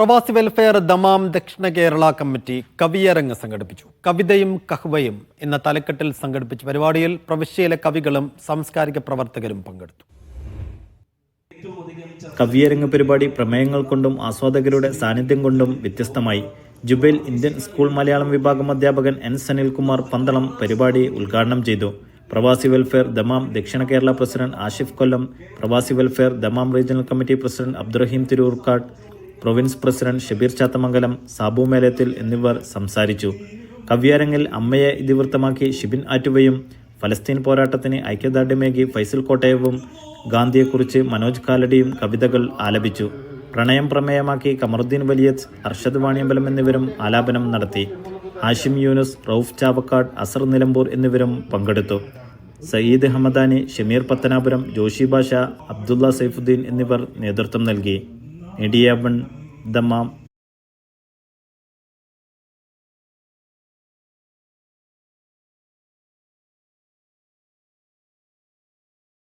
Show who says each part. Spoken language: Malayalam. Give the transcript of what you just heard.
Speaker 1: പ്രവാസി വെൽഫെയർ ദമാം ദക്ഷിണ കേരള കമ്മിറ്റി കവിയരങ്ങ് സംഘടിപ്പിച്ചു. കവിതയും കഹ്വയും എന്ന തലക്കെട്ടിൽ സംഘടിപ്പിച്ച പരിപാടിയിൽ പ്രവിശ്യയിലെ കവികളും സാംസ്കാരിക പ്രവർത്തകരും പങ്കെടുത്തു.
Speaker 2: കവിയരങ്ങ് പരിപാടി പ്രമേയങ്ങൾ കൊണ്ടും ആസ്വാദകരുടെ സാന്നിധ്യം കൊണ്ടും വ്യത്യസ്തമായി. ജുബൈൽ ഇന്ത്യൻ സ്കൂൾ മലയാളം വിഭാഗം അധ്യാപകൻ എൻ സനിൽകുമാർ പന്തളം പരിപാടി ഉദ്ഘാടനം ചെയ്തു. പ്രവാസി വെൽഫെയർ ദമാം ദക്ഷിണ Kerala president Ashif Kollam Pravasi welfare Dammam regional committee president Abdurahim Tirurkad province president Shabeer Chathamangalam Sabu Melathil എന്നിവർ സംസാരിച്ചു. കവ്യാരങ്ങിൽ അമ്മയെ ഇതിവൃത്തമാക്കി ഷിബിൻ ആറ്റുവയും ഫലസ്തീൻ പോരാട്ടത്തിന് ഐക്യദാർഢ്യമേകി ഫൈസൽ കോട്ടയവും ഗാന്ധിയെക്കുറിച്ച് മനോജ് കാലടിയും കവിതകൾ ആലപിച്ചു. പ്രണയം പ്രമേയമാക്കി കമറുദ്ദീൻ വലിയത്ത് അർഷദ് വാണിയമ്പലം എന്നിവരും ആലാപനം നടത്തി. ഹാഷിം യൂനുസ് റൌഫ് ചാവക്കാട് അസർ നിലമ്പൂർ എന്നിവരും പങ്കെടുത്തു. സയ്യിദ് ഹമദാനി ഷമീർ പത്തനാപുരം ജോഷി ബാഷ അബ്ദുള്ള സൈഫുദ്ദീൻ എന്നിവർ നേതൃത്വം നൽകി. One Dammam